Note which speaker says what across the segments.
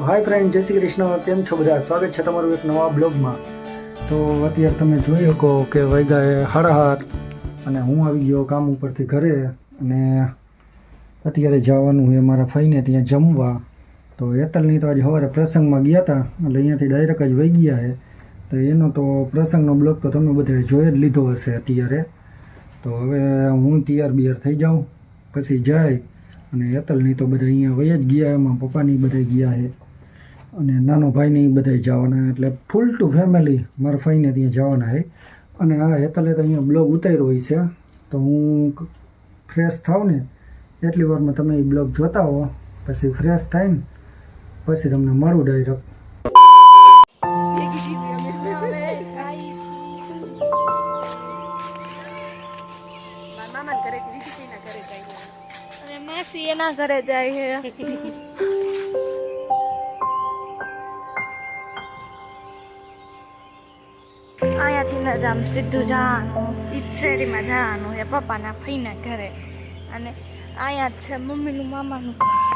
Speaker 1: હાય friend જય શ્રી કૃષ્ણ. કેમ છો બધા? સ્વાગત છે તમારું એક નવા બ્લોગમાં. તો અત્યારે તમે જોઈ શકો કે સાડા હાથ અને હું આવી ગયો કામ ઉપરથી ઘરે અને અત્યારે જવાનું છે મારા ફઈને ત્યાં જમવા. તો એતલની તો આજે સવારે પ્રસંગમાં ગયા હતા, એટલે અહીંયાથી ડાયરેક્ટ જ વહી ગયા છે. તો એનો તો પ્રસંગનો બ્લોગ તો તમે બધાએ જોઈ જ લીધો હશે અત્યારે. તો હવે હું તૈયાર બિયાર થઈ જાઉં, પછી જાય અને એતલની તો બધા અહીંયા વહી જ ગયા, એમાં પપ્પાની બધા ગયા છે. અને નાનો ભાઈને એ બધા જવાના એટલે ફૂલ ટુ ફેમિલી મારા ભાઈને ત્યાં જવાના છે અને આ હેતલે તો અહીંયા બ્લોગ ઉતાર્યો હોય છે. તો હું ફ્રેશ થાવ ને એટલી વારમાં તમે એ બ્લોગ જોતા હો. પછી ફ્રેશ થાય ને પછી તમને મળું ડાયરેક્ટ
Speaker 2: મામા ઘરે વિકી ના
Speaker 3: અને માસી એના ઘરે જાય છે. ને સીધું જવાનું. ઈચ્છેરીમાં જવાનું. એ પપ્પાના ફઈના ઘરે. અને અહીંયા છે મમ્મીનું મામાનું
Speaker 2: આમાં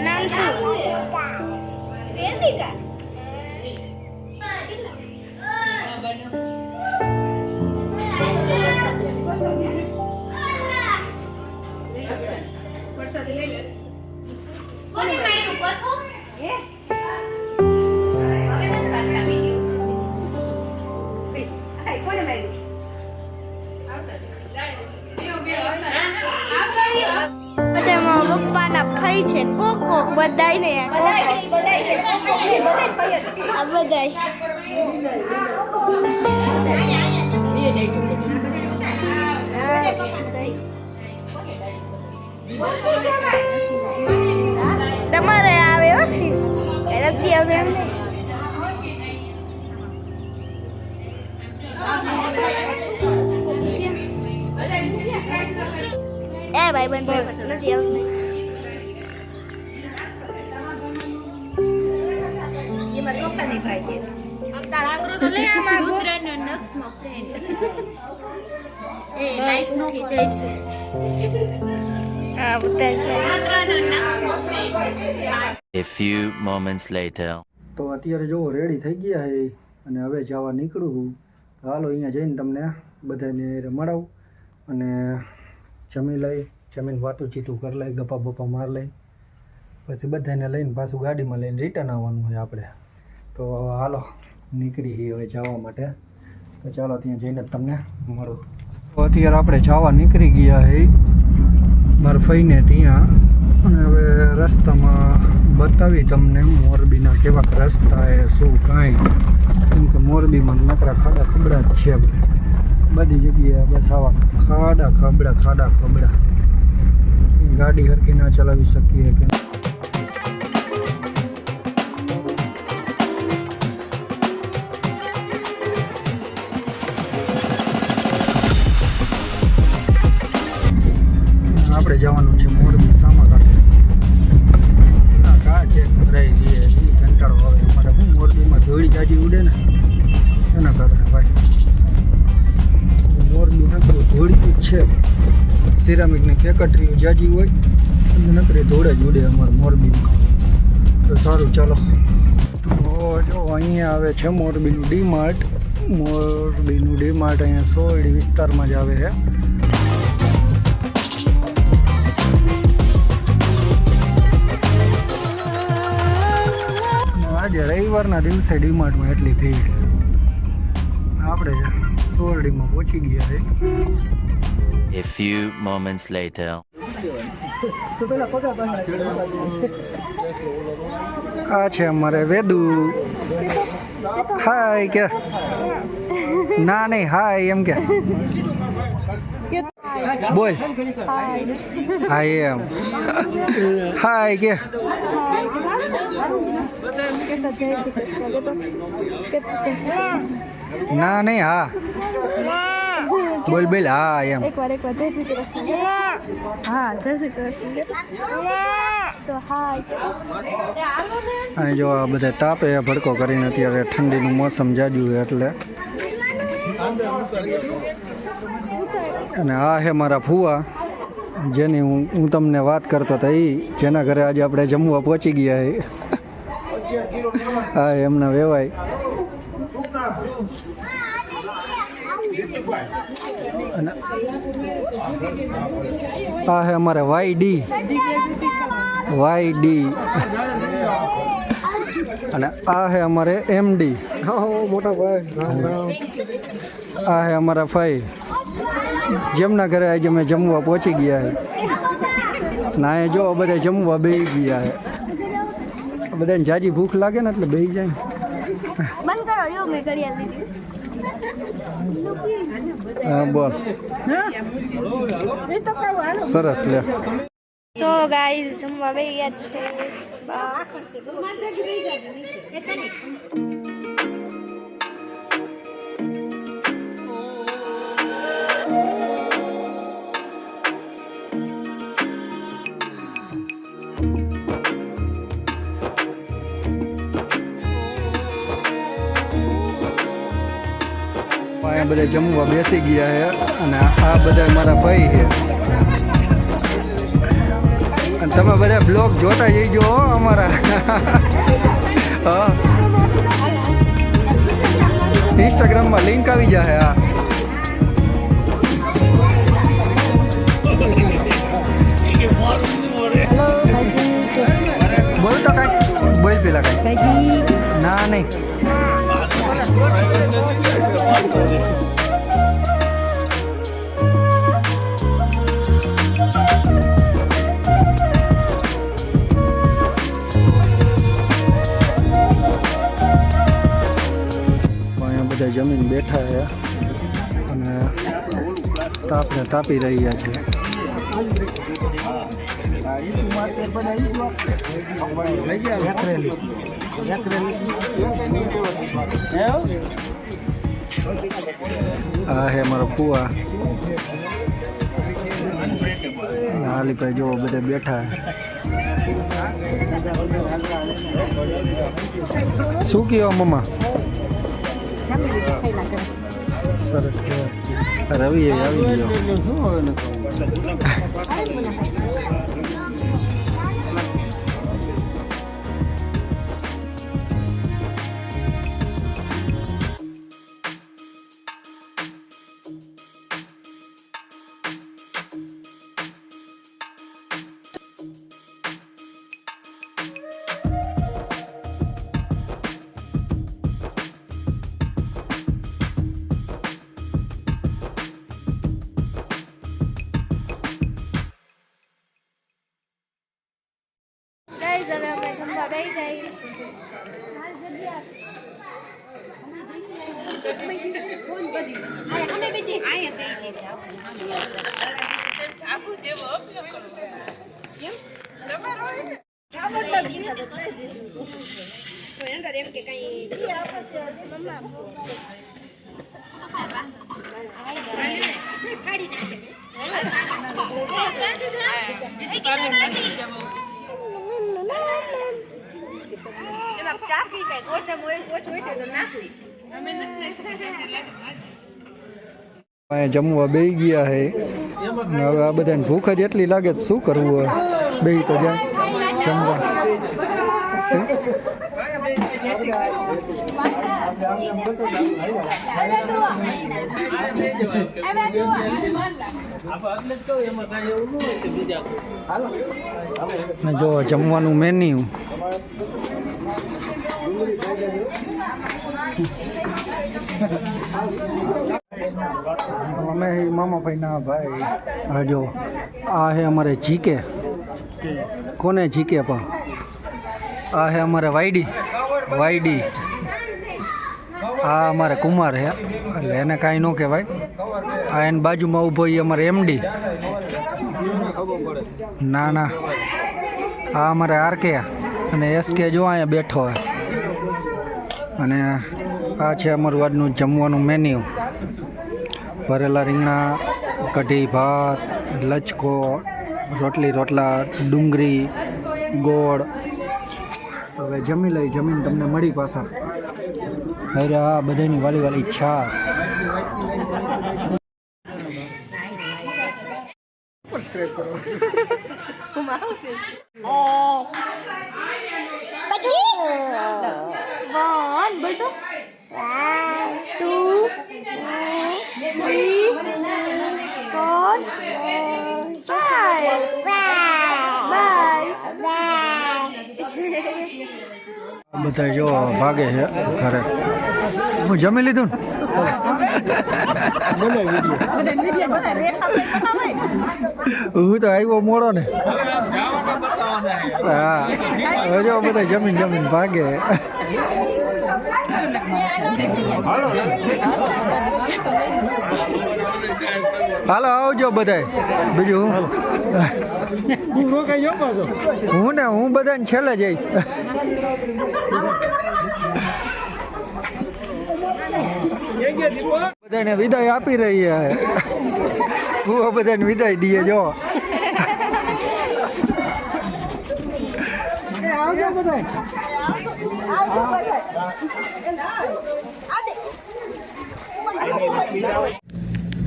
Speaker 3: નામ શું?
Speaker 2: કોને
Speaker 3: બધામાં પપ્પાના છે. કોક કોક બધાય ને આ બધાય. તમારે આવે હો નથી આવે એમ એ ભાઈ બંધ નથી આવતું.
Speaker 2: એ મારા. પપ્પાની ભાઈ છે
Speaker 3: બસ ઉઠી જઈશે. આ બધા જાય
Speaker 4: A few moments later.
Speaker 1: તો અત્યારે જો રેડી થઈ ગયા છે અને હવે જવા નીકળું છું હાલો અહીંયા જઈને તમને બધાને મળાવું અને જમી લઈ જમીન વાતું ચીતું કરી લઈ ગપા બપા માર લઈ. પછી બધાને લઈને પાછું ગાડીમાં લઈને રિટર્ન આવવાનું હોય આપણે. તો હાલો, નીકળી હવે જવા માટે. તો ચાલો ત્યાં જઈને તમને મળું. તો અત્યારે આપણે જવા નીકળી ગયા મારા ફઈને ત્યાં. અને હવે રસ્તામાં બતાવી તમને મોરબીના કેવાક રસ્તા એ શું કાંઈ. કેમ કે મોરબીમાં નકરા ખાડા ખબડા જ છે બધી. જગ્યાએ બસ આવા ખાડા ખબડા ખાડા ખબડા. ગાડી હરકી ના ચલાવી શકીએ કે એના કારણે ભાઈ. મોરબી નકરું ધોળી જ છે. સિરામિકની ફેક્ટરીઓ જાજી હોય, અને નકરી ધોળે જ ઉડે અમારે મોરબીમાં તો સારું, ચાલો. તો જો અહીંયા આવે છે મોરબીનું ડીમાર્ટ. મોરબીનું ડીમાર્ટ અહીંયા સોયડી વિસ્તારમાં જ આવે છે. આજે રવિવારના દિવસે ડીમાર્ટમાં એટલી ભીડ આપણે સોરડીમાં પહોંચી ગયા છે.
Speaker 4: A few moments later.
Speaker 1: આ છે અમારે વેદુ. હાય કે? ના નહીં હાય એમ કે. બોલ. હાય એમ. હાય કે. ના નહીં હા. બોલ બોલ હા એમ.
Speaker 3: એક વાર એક વાર જય શ્રી કૃષ્ણ. હા જય શ્રી કૃષ્ણ
Speaker 1: જો આ બધા તાપે ભડકો કરીને અત્યારે ઠંડીનું મોસમ જાજુ એટલે. અને આ છે મારા ફુવા. જેની હું હું તમને વાત કરતો હતો એ જેના ઘરે આજે આપણે જમવા પહોંચી ગયા છે હા એમના વેવાય. અને આ છે અમારે વાય ડી વાય ડી અને આ છે અમારે એમડી. મોટા ભાઈ. આ છે અમારા ફાઈ. જેમના ઘરે આજે અમે જમવા પહોંચી ગયા ના એ જો બધા જમવા બે ગયા બધાને જાજી ભૂખ લાગે ને એટલે બે જાય
Speaker 3: બંધ કરો જો મેં કરી લીધી.
Speaker 1: હા બોલ. સરસ લે.
Speaker 3: તો ગાઈઝ જમવા બે ગયા છે.
Speaker 1: બધા જમવા બેસી ગયા છે અને આ બધા મારા ભાઈ છે અને તમે બધા બ્લોગ જોતા જઈજો અમારા. હા. ઇન્સ્ટાગ્રામમાં લિંક આવી જાય હા બેઠા છે અને તાપને તાપી રહ્યા છે. આ હે મારો ફુવા હાલીભાઈ જો બધા બેઠા શું કહેવા મમ્મા? સરસ કહેવાય રવિ એ આવી ગયો
Speaker 3: રહી જાય એમ કે કઈ ફાડી નાખે અમે જમવા બેસી જઈએ
Speaker 1: અહીંયા જમવા બેસી ગયા છે હવે આ બધાને ભૂખ જ એટલી લાગે તો શું કરવું હોય બે તો જાય જમવા શું ને જો જમવાનું મેન્યુ અમે મામાભાઈના ભાઈ. હા જો. આ હે અમારે જીકે કોને જીકે પણ? આ હે અમારે વાયડી. વાયડી. આ અમારે કુમાર હે. એટલે એને કાંઈ ન કહેવાય. આ એની બાજુમાં ઊભો એ અમારે એમડી ના ના. આ અમારે આરકે અને એસકે જો અહીંયા બેઠો હોય. અને આ છે અમારું આજનું જમવાનું મેન્યુ ભરેલા રીંગણા, કઢી ભાત, લચકો, રોટલી, રોટલા, ડુંગળી, ગોળ. હવે જમી લઈ, જમીન તમને મળી પાછા. અરે આ બધાની વાલી વાલી છાશ.
Speaker 3: વન બોલ તો ટુ થ્રી ફોર ફાઈવ
Speaker 1: બધા જો ભાગે છે ઘરે હું જમી લીધું હું તો આવ્યો મોડો ને. હા હવે જો બધા જમીન જમીન ભાગે. હાલો, આવજો બધાય. બીજું હું? હું ને, હું બધાને છેલ્લે જઈશ. બધાને વિદાય આપી રહી છે હું બધાને વિદાય દઈએ જો. આવજો બધા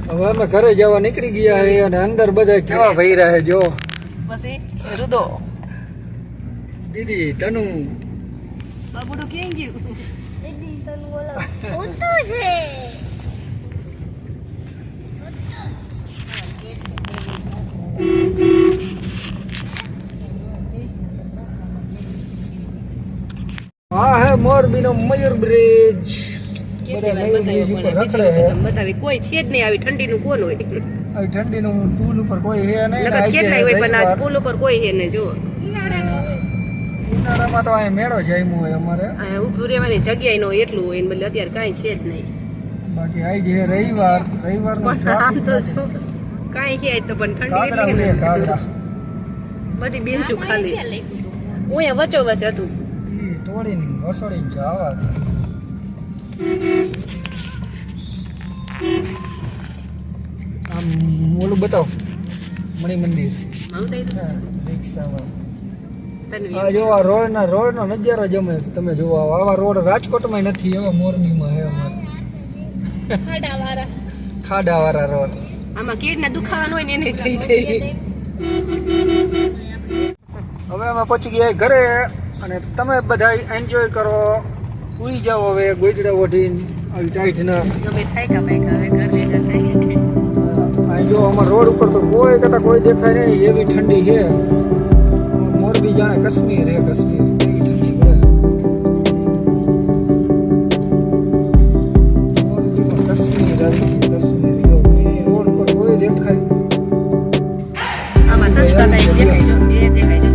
Speaker 1: હવે અમે ઘરે જવા નીકળી ગયા છે અને અંદર બધા કેવા ભાઈ રહે જો.
Speaker 2: પછી રુદો.
Speaker 1: દીદી તનુ.
Speaker 2: બાબુડું ક્યાં ગયું?
Speaker 1: આ હે મોરબીનો મયુર બ્રિજ. મયુર
Speaker 2: બતાવી કોઈ છે જ નહીં આવી ઠંડી નું કોણ હોય?
Speaker 1: આવી ઠંડીનું પુલ ઉપર કોઈ હે નહીં ને
Speaker 2: કેટલાય હોય પણ
Speaker 1: આજ
Speaker 2: પુલ ઉપર કોઈ હે ને જો
Speaker 1: ઉનાળામાં તો અહીંયા મેળો જમ્યો હોય અમારે.
Speaker 2: અહીંયા ઊભું રહેવાની જગ્યાએ નો એટલું હોય ને બદલે અત્યારે કાંઈ છે જ નહીં.
Speaker 1: બાકી આઈ જે રવિવાર રવિવાર
Speaker 2: પણ આમ તો જો કાંઈ કે તો પણ ઠંડી એટલે
Speaker 1: કાગડા.
Speaker 2: બધી બેન્ચો ખાલી. હું અહીંયા વચો વચ્ચ હતું.
Speaker 1: ઈ તોડીને વસોડીને જવા દે આમ ઓલું બતાવ મણિ મંદિર
Speaker 2: આવતા
Speaker 1: રિક્ષામાં
Speaker 2: તન્વી.
Speaker 1: આ રોડ ના રોડના રોડનો નજારો જમે તમે જુઓ આવા રોડ રાજકોટમાં નથી એવા મોરબીમાં હે અમારે. ખાડાવાળા. રોડ.
Speaker 2: આમાં કીડના દુખાવાનું હોય ને એને થઈ જાય.
Speaker 1: હવે અમે પહોંચી ગયા ઘરે અને તમે બધા એન્જોય કરો. સુઈ જાઓ હવે ગોદડા ઓઢીને આવી ટાઈટના
Speaker 2: હવે થાય કા હવે ઘર ભેગા
Speaker 1: જો અમારા રોડ ઉપર તો કોઈ કરતા કોઈ દેખાય નહીં એવી ઠંડી છે. જાણે કાશ્મીર હે કાશ્મીર કાશ્મીર એ દેખાય
Speaker 2: આમાં સંસ્કાર દેખાય જો એ દેખાય